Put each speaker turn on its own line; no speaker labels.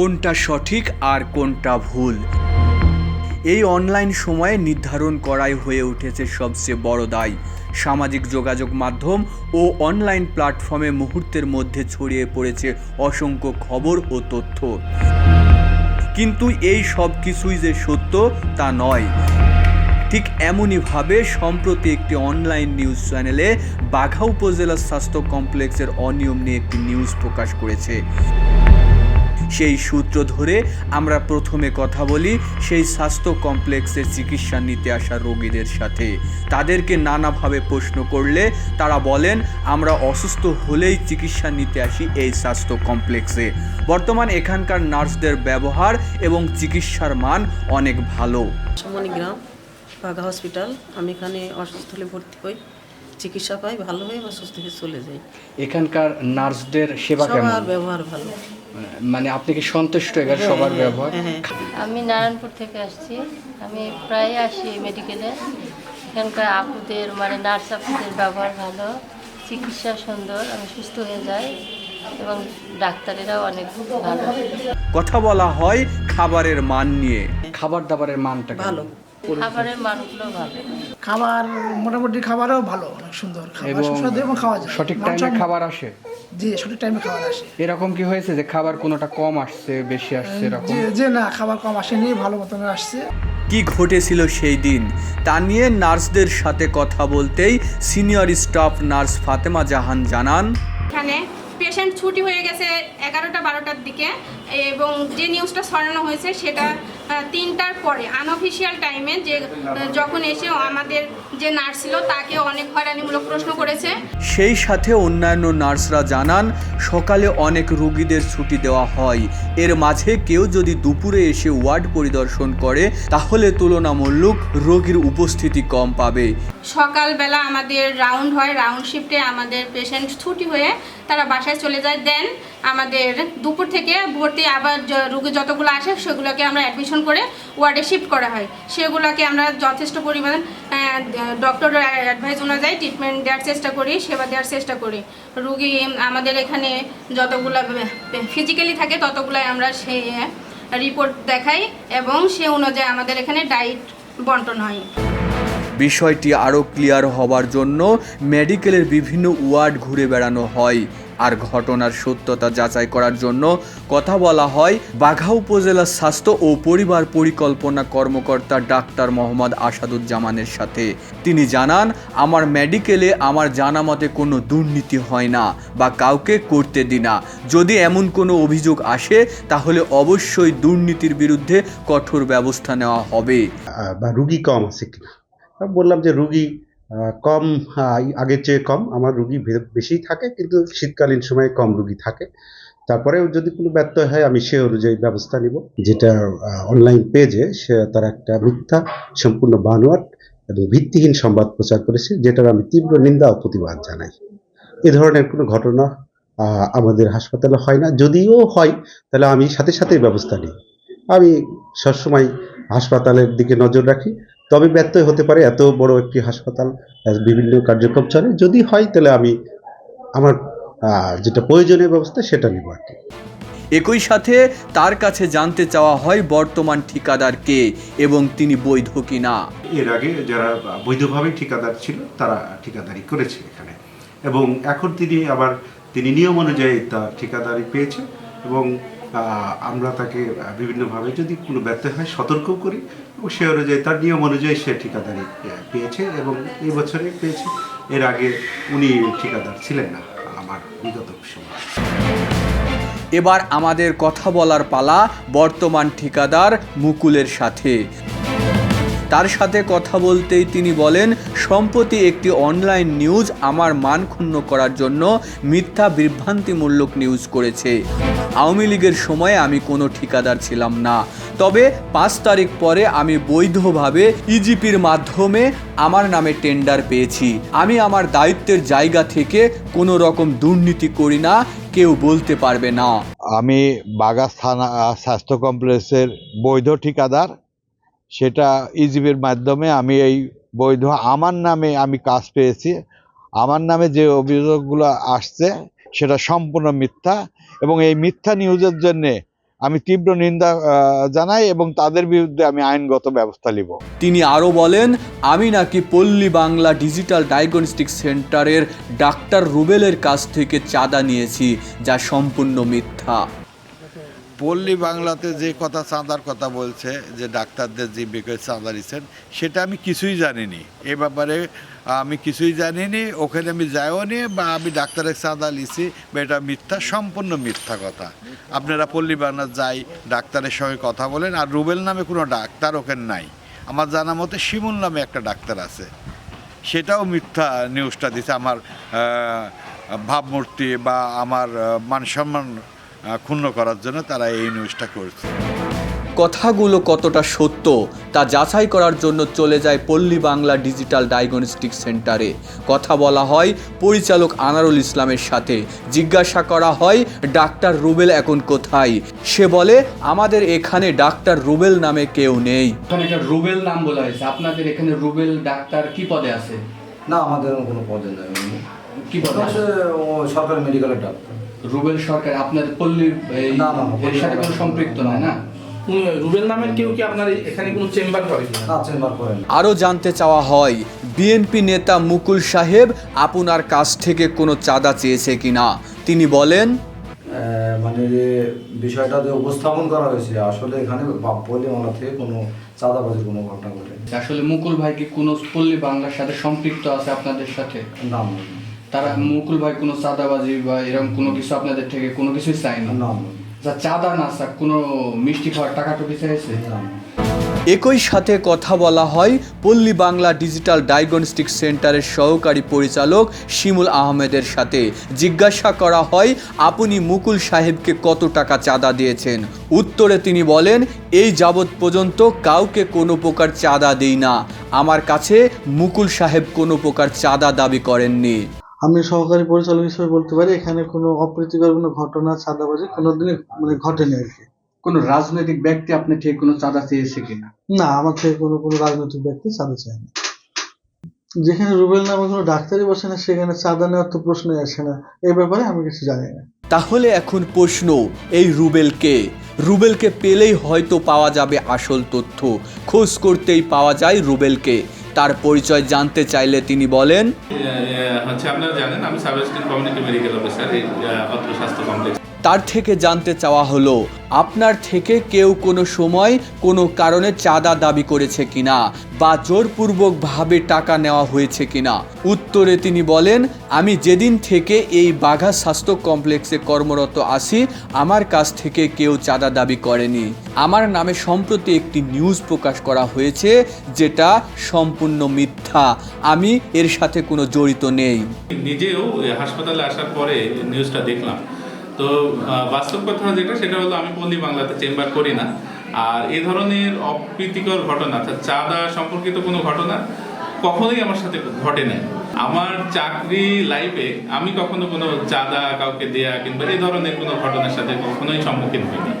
কোনটা সঠিক আর কোনটা ভুল। এই অনলাইন সময়ে নির্ধারণ করাই হয়ে উঠেছে সবচেয়ে বড় দায়। সামাজিক যোগাযোগ মাধ্যম ও অনলাইন প্ল্যাটফর্মে মুহূর্তের মধ্যে ছড়িয়ে পড়েছে অসংখ্য খবর ও তথ্য। কিন্তু এই সব কিছুই যে সত্য, তা নয়। ঠিক এমনইভাবে সম্প্রতি একটি অনলাইন নিউজ চ্যানেলে বাঘা উপজেলা স্বাস্থ্য কমপ্লেক্সের অনিয়ম নিয়ে একটি নিউজ প্রকাশ করেছে। সেই সূত্র ধরে আমরা প্রথমে কথা বলি সেই স্বাস্থ্য কমপ্লেক্সে চিকিৎসা নিতে আসা রোগীদের সাথে। তাদেরকে নানাভাবে প্রশ্ন করলে তারা বলেন আমরা অসুস্থ হলেই চিকিৎসা নিতে আসি এই স্বাস্থ্য কমপ্লেক্সে। বর্তমান এখানকার নার্সদের ব্যবহার এবং চিকিৎসার মান অনেক ভালো।
সমনিগ্রাম বাঘা হসপিটাল। আমি এখানে অসুস্থ হলে ভর্তি হই চিকিৎসা পাই ভালো হয়ে বা সুস্থ হয়ে চলে যাই।
এখানকার নার্সদের সেবা কেমন?
ব্যবহার ভালো।
মানে আপনি কি সন্তুষ্ট? এখানে সবার ব্যবহার?
হ্যাঁ হ্যাঁ।
আমি নারায়ণপুর থেকে আসছি। আমি প্রায় আসি মেডিকেলে। এখানকার আপুদের মানে নার্স আপুদের ব্যবহার ভালো। চিকিৎসা সুন্দর আমি সুস্থ হয়ে যাই এবং ডাক্তারেরাও অনেক ভালো।
কথা বলা হয় খাবারের মান নিয়ে। খাবার দাবারের মানটা
ভালো।
খাবারের মানগুলো ভালো।
খাবার মোটামুটি খাবারও ভালো অনেক সুন্দর। খাবার
এবং
সুস্বাদু এবং খাওয়া যায়।
সঠিক টাইমে খাবার আসে?
জি সঠিক টাইমে খাবার আসে।
এরকম কি হয়েছে যে খাবার কোনোটা কম আসছে বেশি আসছে এরকম?
যে যে না খাবার কম আসেনি ভালো মতন আসছে।
কি ঘটেছিল সেই দিন? তা নিয়ে নার্সদের সাথে কথা বলতেই senior staff nurse Fatema Jahan জানান
এখানে পেশেন্ট ছুটি হয়ে গেছে এগারোটা বারোটার দিকে এবং যে নিউজটা ছড়ানো হয়েছে সেটা তিনটার পরে আনঅফিসিয়াল টাইমে যে যখন এসে আমাদের যে নার্স ছিল, তাকে অনেক হয়রানিমূলক প্রশ্ন করেছে।
সেই সাথে অন্যান্য নার্সরা জানান, সকালে অনেক রুগীদের ছুটি দেওয়া হয়। এর মাঝে কেউ যদি দুপুরে এসে ওয়ার্ড পরিদর্শন করে, তাহলে তুলনামূলক রোগীর উপস্থিতি কম পাবে।
সকালবেলা আমাদের রাউন্ড হয়, রাউন্ড শিফটে আমাদের পেশেন্ট ছুটি হয়ে তারা বাসায় চলে যায়। দেন আমাদের দুপুর থেকে ভর্তি আবার রোগী যতগুলো আসে, সেগুলোকে আমরা অ্যাডমিশন করে ওয়ার্ডে শিফট করা হয়। সেগুলোকে আমরা যথেষ্ট পরিমাণ ডক্টর অ্যাডভাইস অনুযায়ী ট্রিটমেন্ট দেওয়ার চেষ্টা করি, সেবা দেওয়ার চেষ্টা করি। রুগী আমাদের এখানে যতগুলো ফিজিক্যালি থাকে ততগুলোই আমরা সেই রিপোর্ট দেখাই এবং সে অনুযায়ী আমাদের এখানে ডায়েট বন্টন হয়।
বিষয়টি আরও ক্লিয়ার হবার জন্য মেডিকেলের বিভিন্ন ওয়ার্ড ঘুরে বেড়ানো হয়। আর ঘটনার সত্যতা যাচাই করার জন্য কথা বলা হয় বাঘা উপজেলা স্বাস্থ্য ও পরিবার পরিকল্পনা কর্মকর্তা ডাক্তার মোহাম্মদ আসাদুজ্জামানের সাথে। তিনি জানান, আমার মেডিকেলে আমার জানা মতে কোনো দুর্নীতি হয় না বা কাউকে করতে দি না। যদি এমন কোনো অভিযোগ আসে, তাহলে অবশ্যই দুর্নীতির বিরুদ্ধে কঠোর ব্যবস্থা নেওয়া হবে।
বা রুগী কম আছে কিনা? বললাম যে রুগী কম আগের চেয়ে কম। আমার রুগী বেশিই থাকে, কিন্তু শীতকালীন সময়ে কম রুগী থাকে। তারপরেও যদি কোনো ব্যত্যয় হয়, আমি সে অনুযায়ী ব্যবস্থা নিব। যেটা অনলাইন পেজে সে, তার একটা মিথ্যা সম্পূর্ণ বানোয়াট এবং ভিত্তিহীন সংবাদ প্রচার করেছে, যেটার আমি তীব্র নিন্দা ও প্রতিবাদ জানাই। এ ধরনের কোনো ঘটনা আমাদের হাসপাতালে হয় না। যদিও হয়, তাহলে আমি সাথে সাথেই ব্যবস্থা নিই। আমি সবসময় হাসপাতালের দিকে নজর রাখি। তবে ব্যত্যয় হতে পারে এত বড় একটি হাসপাতাল বিভিন্ন কার্যক্রম চলে। যদি হয় তাহলে আমি আমার যেটা প্রয়োজনীয় ব্যবস্থা সেটা নিব আর কি।
একই সাথে তার কাছে জানতে চাওয়া হয় বর্তমান ঠিকাদার কে এবং তিনি বৈধ কিনা।
এর আগে যারা বৈধভাবে ঠিকাদার ছিল তারা ঠিকাদারি করেছে এখানে। এবং এখন তিনি আবার তিনি নিয়ম অনুযায়ী তার ঠিকাদারি পেয়েছে এবং আমরা তাকে বিভিন্নভাবে যদি কোনো ব্যর্থ হয়, সতর্কও করি এবং সে অনুযায়ী, তার নিয়ম অনুযায়ী সে ঠিকাদারি পেয়েছে এবং এই বছরে পেয়েছে। এর আগে উনি ঠিকাদার ছিলেন না, আমার বিগত সময়।
এবার আমাদের কথা বলার পালা বর্তমান ঠিকাদার মুকুলের সাথে। তার সাথে কথা বলতেই তিনি বলেন, সম্প্রতি একটি অনলাইন নিউজ আমার মান ক্ষুণ্ণ করার জন্য মিথ্যা বিভ্রান্তিমূলক নিউজ করেছে। আওয়ামী লীগের সময় আমি কোনো ঠিকাদার ছিলাম না। তবে পাঁচ তারিখ পরে আমি বৈধভাবে ইজিপির মাধ্যমে আমার নামে টেন্ডার পেয়েছি। আমি আমার দায়িত্বের জায়গা থেকে কোনো রকম দুর্নীতি করি না, কেউ বলতে পারবে না।
আমি বাগা থানা স্বাস্থ্য কমপ্লেক্সের বৈধ ঠিকাদার সেটা ইজিবির মাধ্যমে আমি এই বৈধ, আমার নামে আমি কাজ পেয়েছি। আমার নামে যে অভিযোগগুলো আসছে, সেটা সম্পূর্ণ মিথ্যা এবং এই মিথ্যা নিউজের জন্যে আমি তীব্র নিন্দা জানাই এবং তাদের বিরুদ্ধে আমি আইনগত ব্যবস্থা নিব।
তিনি আরও বলেন, আমি নাকি পল্লী বাংলা ডিজিটাল ডায়াগনস্টিক সেন্টারের ডাক্তার রুবেলের কাছ থেকে চাঁদা নিয়েছি, যা সম্পূর্ণ মিথ্যা।
পল্লী বাংলাতে যে কথা, চাঁদার কথা বলছে, যে ডাক্তারদের যে বেকার চাঁদা দিচ্ছেন, সেটা আমি কিছুই জানিনি। এ ব্যাপারে আমি কিছুই জানিনি, ওখানে আমি যাইও নি, বা আমি ডাক্তারের চাঁদা লিছি, বা এটা মিথ্যা, সম্পূর্ণ মিথ্যা কথা। আপনারা পল্লী বাংলা যাই, ডাক্তারের সঙ্গে কথা বলেন, আর রুবেল নামে কোনো ডাক্তার ওখানে নাই। আমার জানা মতে শিমুল নামে একটা ডাক্তার আছে। সেটাও মিথ্যা নিউজটা দিছে, আমার ভাবমূর্তি বা আমার মান সম্মান ক্ষুণ্ণ করার জন্য তারা এই নিউজটা করছে।
কথাগুলো কতটা সত্য তা যাচাই করার জন্য চলে যায় পল্লী বাংলা ডিজিটাল ডায়াগনস্টিক সেন্টারে কথা বলা হয় পরিচালক আনারুল ইসলামের সাথে। জিজ্ঞাসা করা হয় ডাক্তার রুবেল এখন কোথায়? সে বলে আমাদের এখানে ডাক্তার রুবেল নামে কেউ নেই।
রুবেল নাম বলা হয়েছে। আপনাদের এখানে রুবেল ডাক্তার কি পদে আছে?
না আমাদের কোনো পদে নেই।
কি পদে আছে?
সরকারি মেডিকেলের ডাক্তার।
রুবেল সরকার আপনাদের পল্লীর এই
না, না, না,
এর সাথে কোনো সম্পৃক্ত নয় না?
রুবেল নামের কেউ কি আপনার এখানে কোনো চেম্বার করে
না চেম্বার করেন
আরও জানতে চাওয়া হয় বিএনপি নেতা মুকুল সাহেব আপনার কাছ থেকে কোনো চাঁদা চেয়েছে কিনা? তিনি বলেন
আহ, মানে যে বিষয়টা যে উপস্থাপন করা হয়েছে আসলে এখানে পল্লীমালা থেকে কোনো চাঁদাবাজির কোনো ঘটনা ঘটেনি।
আসলে মুকুল ভাই কি কোনো পল্লী বাংলার সাথে সম্পৃক্ত আছে আপনাদের সাথে?
নাম
তারা মুকুল ভাই কোনো চাঁদাবাজি বা এরকম কোনো কিছু আপনাদের থেকে কোনো কিছুই চায় না। যা চাঁদা না চাক কোনো মিষ্টি খাওয়ার টাকা টুকি চাইছে।
একই সাথে কথা বলা হয় পল্লী বাংলা ডিজিটাল ডায়াগনস্টিক সেন্টারের সহকারী পরিচালক শিমুল আহমেদের সাথে। জিজ্ঞাসা করা হয় আপনি মুকুল সাহেবকে কত টাকা চাঁদা দিয়েছেন? উত্তরে তিনি বলেন এই যাবৎ পর্যন্ত কাউকে কোনো প্রকার চাঁদা দেই না। আমার কাছে মুকুল সাহেব কোনো প্রকার চাঁদা দাবি করেননি।
আমি সহকারী পরিচালক হিসেবে বলতে পারি এখানে কোনো অপ্রীতিকর কোনো ঘটনা চাঁদাবাজি কোনোদিনই মানে ঘটেনি আর কি।
কোনো রাজনৈতিক ব্যক্তি আপনি ঠিক কোনো চাঁদা চেয়েছে কিনা?
না আমার থেকে কোনো কোনো রাজনৈতিক ব্যক্তি চাঁদা চায়নি। যেখানে রুবেল নামে কোনো ডাক্তারই বসে না সেখানে চাঁদা নেওয়ার তো প্রশ্নই আসে না। এই ব্যাপারে আমি কিছু জানি না।
তাহলে এখন প্রশ্ন এই রুবেলকে। রুবেলকে পেলেই হয়তো পাওয়া যাবে আসল তথ্য। খোঁজ করতেই পাওয়া যায় রুবেলকে। তার পরিচয় জানতে চাইলে তিনি বলেন
হচ্ছে আপনারা জানেন, আমি সাব কমিউনিটি মেডিকেল অফিসার, এই অত্র স্বাস্থ্য কমপ্লেক্স
তার থেকে জানতে চাওয়া হলো, আপনার থেকে কেউ কোনো সময় কোনো কারণে চাঁদা দাবি করেছে কিনা বা জোরপূর্বকভাবে টাকা নেওয়া হয়েছে কিনা। উত্তরে তিনি বলেন, আমি যেদিন থেকে এই বাঘা স্বাস্থ্য কমপ্লেক্সে কর্মরত আছি, আমার কাছ থেকে কেউ চাঁদা দাবি করেনি। আমার নামে সম্প্রতি একটি নিউজ প্রকাশ করা হয়েছে, যেটা সম্পূর্ণ মিথ্যা। আমি এর সাথে কোনো জড়িত নেই।
নিজেও হাসপাতালে আসার পরে নিউজটা দেখলাম। তো বাস্তব কথা যেটা, সেটা হলো আমি পল্লী বাংলাতে চেম্বার করি না। আর এ ধরনের অপ্রীতিকর ঘটনা, অর্থাৎ চাঁদা সম্পর্কিত কোনো ঘটনা কখনোই আমার সাথে ঘটে নাই। আমার চাকরি লাইফে আমি কখনো কোনো চাঁদা কাউকে দেয়া কিংবা এই ধরনের কোনো ঘটনার সাথে কখনোই সম্মুখীন হইনি।